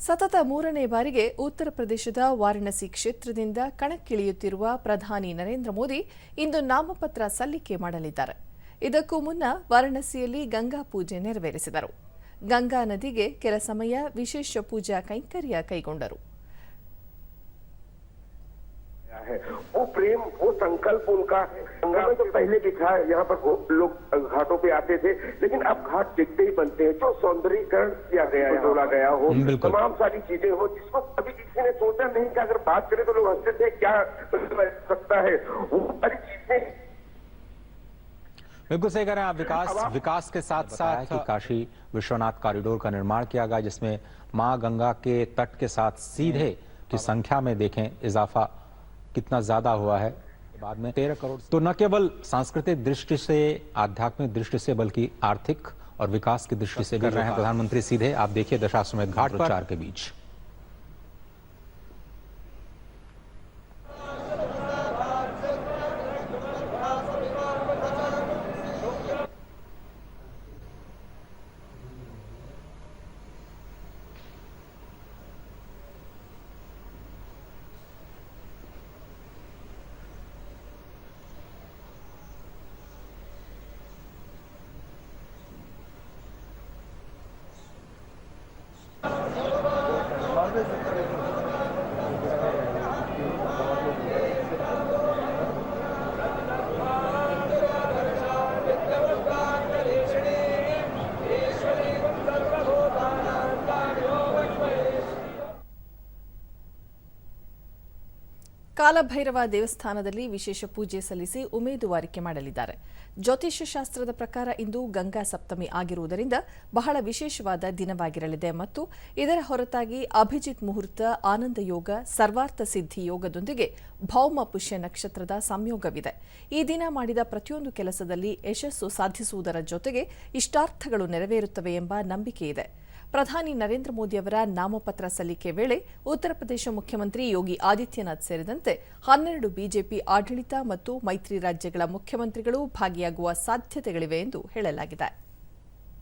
ಸತತ ಮೂರನೇ ಬಾರಿಗೆ ಉತ್ತರ ಪ್ರದೇಶದ ವಾರಾಣಸಿ ಕ್ಷೇತ್ರದಿಂದ ಕಣಕ್ಕಿಳಿಯುತ್ತಿರುವ ಪ್ರಧಾನಿ ನರೇಂದ್ರ ಮೋದಿ ಇಂದು ನಾಮಪತ್ರ ಸಲ್ಲಿಕೆ ಮಾಡಲಿದ್ದಾರೆ. ಇದಕ್ಕೂ ಮುನ್ನ ವಾರಾಣಸಿಯಲ್ಲಿ ಗಂಗಾ ಪೂಜೆ ನೆರವೇರಿಸಿದರು. ಗಂಗಾ ನದಿಗೆ ಕೆಲ ಸಮಯ ವಿಶೇಷ ಪೂಜಾ ಕೈಂಕರ್ಯ ಕೈಗೊಂಡರು. है। वो प्रेम वो संकल्प उनका है। तो पहले भी था यहाँ पर लोग घाटों पे आते थे लेकिन अब घाट दिखते ही बनते हैं। जो सौंदर्यीकरण किया गया है जोड़ा गया हो हम्म, बिल्कुल। तमाम सारी चीज़ें हो जिसको कभी किसी ने सोचा नहीं कि अगर बात करें तो लोग हँसते थे क्या सकता है? वो सारी चीज़ें। बिल्कुल सही कह रहे हैं आप विकास विकास के साथ साथ कि काशी विश्वनाथ कॉरिडोर का निर्माण किया गया जिसमें माँ गंगा के तट के साथ सीधे की संख्या में देखें इजाफा कितना ज़्यादा हुआ है बाद में तेरह करोड़ तो न केवल सांस्कृतिक दृष्टि से आध्यात्मिक दृष्टि से बल्कि आर्थिक और विकास की दृष्टि से कर रहे हैं प्रधानमंत्री सीधे आप देखिए दशाश्वमेध घाट प्रचार के बीच। ಕಾಲಭೈರವ ದೇವಸ್ಥಾನದಲ್ಲಿ ವಿಶೇಷ ಪೂಜೆ ಸಲ್ಲಿಸಿ ಉಮೇದುವಾರಿಕೆ ಮಾಡಲಿದ್ದಾರೆ. ಜ್ಯೋತಿಷ್ಯ ಶಾಸ್ತ್ರದ ಪ್ರಕಾರ ಇಂದು ಗಂಗಾ ಸಪ್ತಮಿ ಆಗಿರುವುದರಿಂದ ಬಹಳ ವಿಶೇಷವಾದ ದಿನವಾಗಿರಲಿದೆ ಮತ್ತು ಇದರ ಹೊರತಾಗಿ ಅಭಿಜಿತ್ ಮುಹೂರ್ತ, ಆನಂದ ಯೋಗ, ಸರ್ವಾರ್ಥ ಸಿದ್ಧಿ ಯೋಗದೊಂದಿಗೆ ಭೌಮ ಪುಷ್ಯ ನಕ್ಷತ್ರದ ಸಂಯೋಗವಿದೆ. ಈ ದಿನ ಮಾಡಿದ ಪ್ರತಿಯೊಂದು ಕೆಲಸದಲ್ಲಿ ಯಶಸ್ಸು ಸಾಧಿಸುವುದರ ಜೊತೆಗೆ ಇಷ್ಟಾರ್ಥಗಳು ನೆರವೇರುತ್ತವೆ ಎಂಬ ನಂಬಿಕೆ ಇದೆ. ಪ್ರಧಾನಿ ನರೇಂದ್ರ ಮೋದಿಯವರ ನಾಮಪತ್ರ ಸಲ್ಲಿಕೆ ವೇಳೆ ಉತ್ತರ ಪ್ರದೇಶ ಮುಖ್ಯಮಂತ್ರಿ ಯೋಗಿ ಆದಿತ್ಯನಾಥ್ ಸೇರಿದಂತೆ ಹನ್ನೆರಡು ಬಿಜೆಪಿ ಆಡಳಿತ ಮತ್ತು ಮೈತ್ರಿ ರಾಜ್ಯಗಳ ಮುಖ್ಯಮಂತ್ರಿಗಳು ಭಾಗಿಯಾಗುವ ಸಾಧ್ಯತೆಗಳಿವೆ ಎಂದು ಹೇಳಲಾಗಿದೆ.